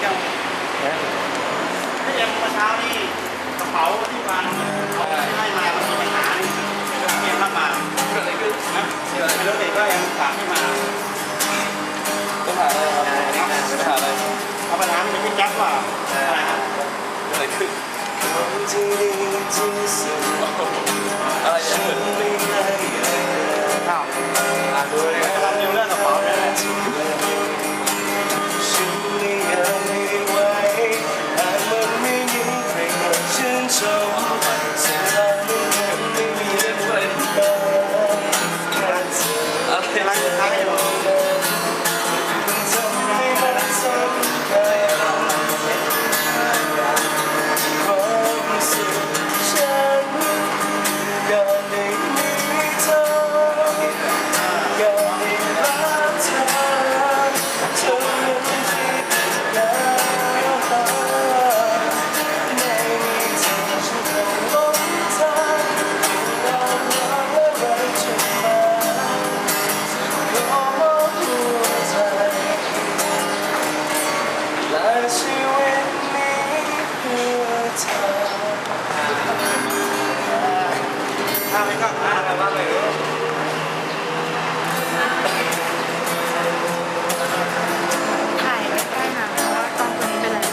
เจ้าพี่เอ็มเมื่อเช้านี่กระเป๋าที่วางเขาให้มามันมีปัญหานี่เอ็มรับมาเกิดอะไรขึ้นนะไม่รู้เด็กก็เอ็มฝากให้มาปัญหาอะไรครับปัญหาอะไรเอาปัญหามันไม่แจ็คว่าอะไรครับเกิดอะไรขึ้น อะไรกำลังจะทักให้บอ ถ้าไม่ก็อ่านกันว่าเลยถ่ายไว้ใกล้หางเพราะว่ากล้องตัวนี้เป็นอะไร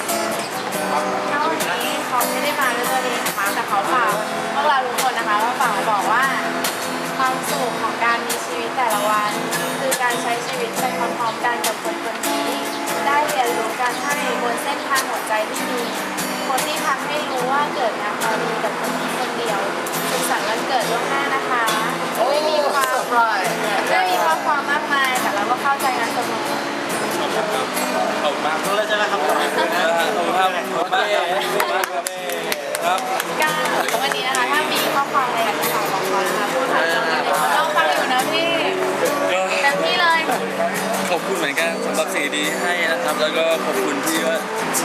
ถ้าวันนี้เขาไม่ได้มาด้วยตัวเองนะคะแต่เขาฝากพวกเราทุกคนนะคะว่าฝากบอกว่า ความสุขของการมีชีวิตแต่ละวัน คือการใช้ชีวิตไปพร้อมๆกันกับคนคนนี้ ได้เรียนรู้การให้บนเส้นทางหัวใจที่มี คนที่ทำให้รู้ว่าเกิดงานพอดีกับคนนี้คนเดียวสุขสันต์วันเกิดล่วงหน้านะคะไม่มีความไม่มีข้อความมากมายแต่เราก็เข้าใจกันเสมอ ขอบคุณมากรู้แล้วใช่ไหมครับขอบคุณครับขอบคุณมากครับการวันนี้นะคะถ้ามีข้อความอะไรอยากจะฝากบอกเขานะคะพูดผ่านตรงนี้เลยน้องฟังอยู่นะพี่เต็มที่เลยขอบคุณเหมือนกันสำหรับสิ่งดีๆให้นะครับ แล้วก็ขอบคุณที่ว่า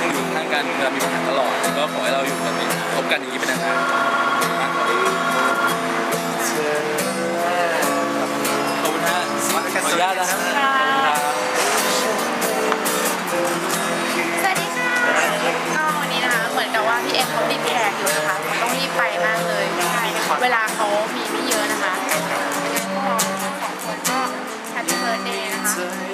ยังอยู่ข้างกันเรามีปัญหาตลอดแล้ว ก็ขอให้เราอยู่กันพบกันอีกทีเไปนานๆขอบคุณฮะขออนุญานครัสวัสดีค่ะก็วันนี้นะคะ เหมือนกับว่าพี่เอ็มเขาติดแขกอยู่นะคะเขาต้องรีบไปมากเลย เวลาเขามี